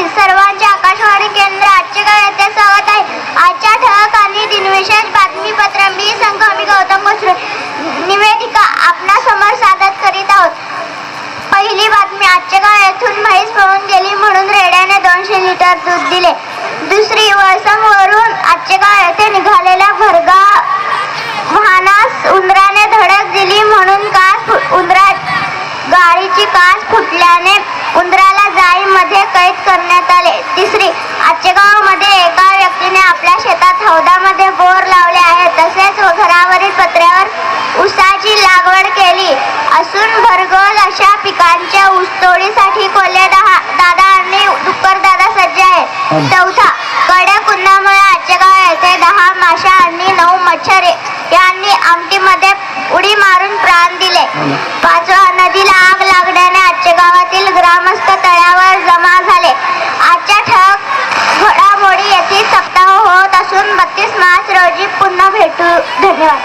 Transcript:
नमस्कार सर्वांचे आकाशवाणी केंद्र आजचे काय येथे स्वागत आहे. आजच्या ठळक आणि दिनविशेष बातमीपत्र मी संघ गौतम मुसरे निवेदिका आपणा समोर करीत आहोत. पहिली बातमी आजच्या काळ येथून म्हैस पळून गेली म्हणून रेड्याने दोनशे लिटर दूध दिले. दुसरी वळसंगवरून आजच्या काळ येथे निघालेल्या भरगा वाहनास उंदराने धडक दिली म्हणून काच उंदरा गाडीची काच फुटल्याने उंदराला जाईमध्ये लागवड केली. असून भरघोस अशा पिकांच्या ऊसतोडीसाठी कोल्हे दादा आणि दुक्कर दादा सज्ज आहे चौथा कडक उन्हामुळे आजचेगाव येथे दहा माशा आणि नऊ मच्छर यांनी आमटीमध्ये उडी मारून प्राण दिले. पाचवा नदीला आग लागल्याने आजच्या गावातील ग्रामस्थ तळ्यावर जमा झाले. आजच्या ठळक घडामोडी येथे सप्ताह होत असून बत्तीस मार्च रोजी पुन्हा भेटू. धन्यवाद.